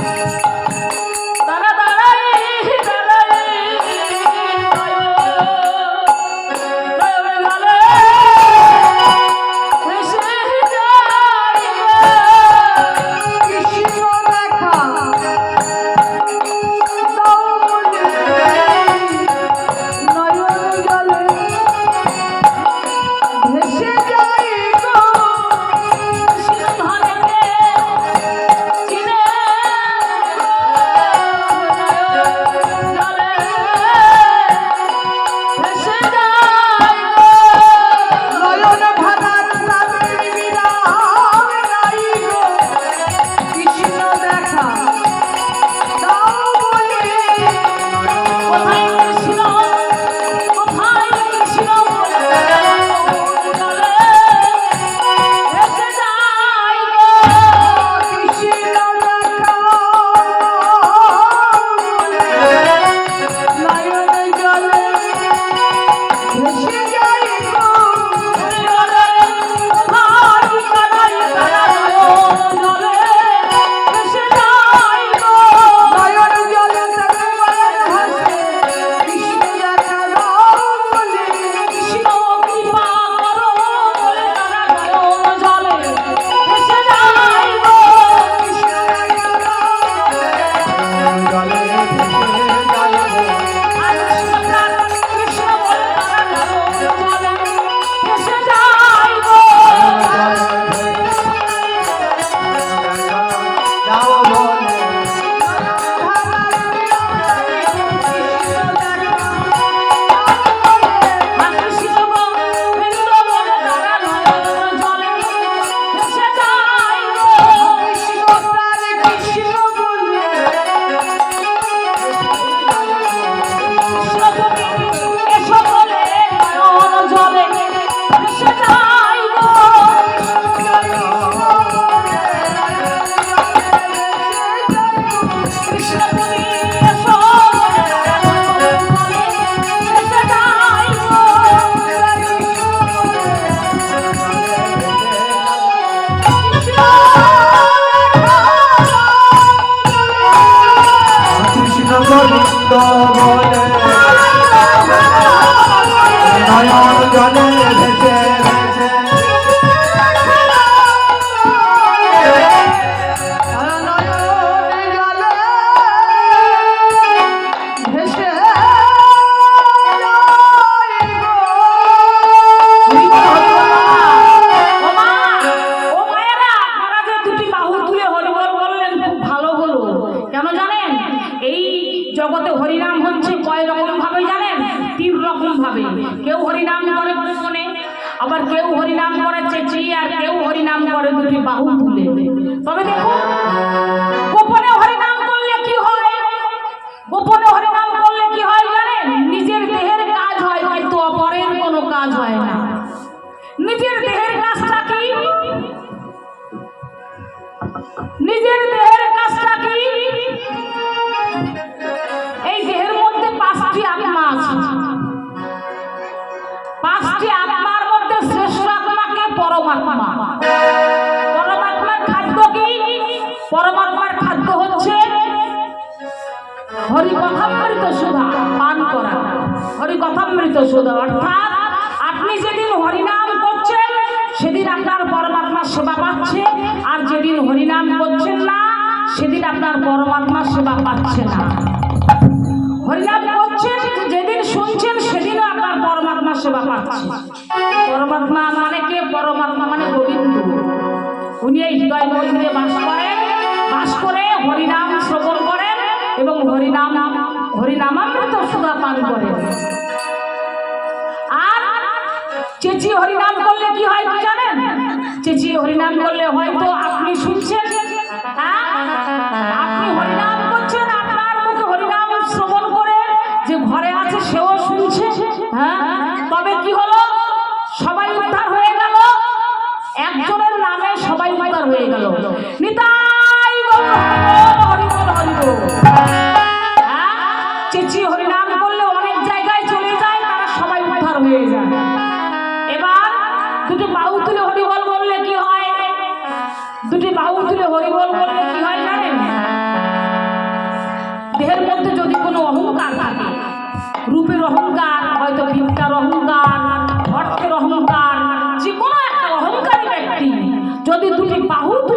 Música নয়ন জলে ভেসে জগতে হরিনাম হচ্ছে কয় রকম রকম ভাবে কেউ হরিনাম করে মনে আবার কেউ হরিনাম করে চেঁচিয়ে, আর কেউ হরিনাম করে দুটি বাহু তুলে তবে দেখুন পরমাত্মা। পরমাত্মার খাদ্য কি? পরমাত্মার খাদ্য হচ্ছে হরিকথামৃত সুধা, পান করা। হরিকথামৃত সুধা, অর্থাৎ আপনি যেদিন হরিনাম করছেন, সেদিন আপনার পরমাত্মার সেবা পাচ্ছে, আর যেদিন হরিনাম করছেন না, সেদিন আপনার পরমাত্মার সেবা পাচ্ছে না। হরিনাম সেবা পাচ্ছে। পরমাত্মা মানে কে? পরমাত্মা মানে গোবিন্দ। উনি এই হৃদয় মন্দিরে বাস করেন বাস করে হরিনাম শ্রবণ করেন এবং হরিনাম, হরিনামামৃত সুধা পান করেন। আর চেঁচিয়ে হরিনাম করলে কি হয় জানেন? চেঁচিয়ে হরিনাম করলে হয়তো আপনি শুনছেন গেল নিতাই চেঁচিয়ে হ্যাঁ? হরিনাম করলে অনেক জায়গায় চলে যায় তারা সবাই উদ্ধার হয়ে যায়। এবার দুটি বাহু তুলে হরিবল বললে কি হয়? দুটি বাহু তুলে হরিবল বললে কি হয় জানেন? দেহের মধ্যে যদি কোনো অহংকার থাকে রূপের অহংকার হয়তো ভিক্ষার অহংকার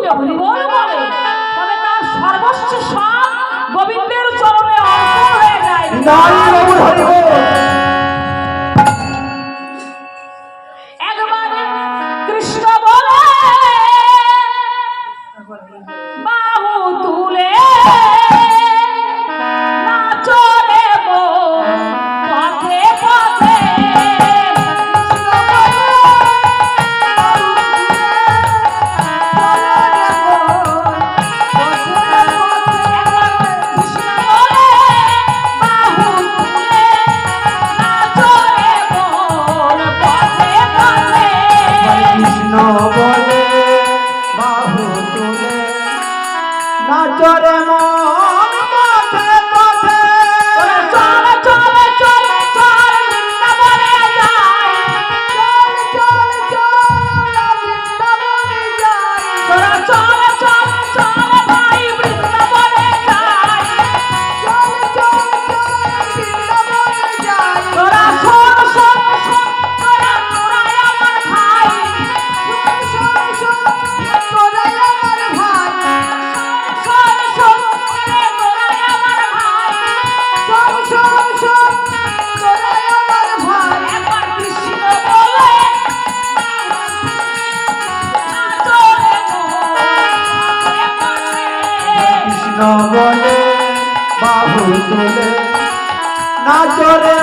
তুলে হরিবল বলে তবে তার সর্বস্ব সব গোবিন্দের চরণে অর্পণ হয়ে যায়। হাজরে মন নবলে বাহু তুলে। না চলে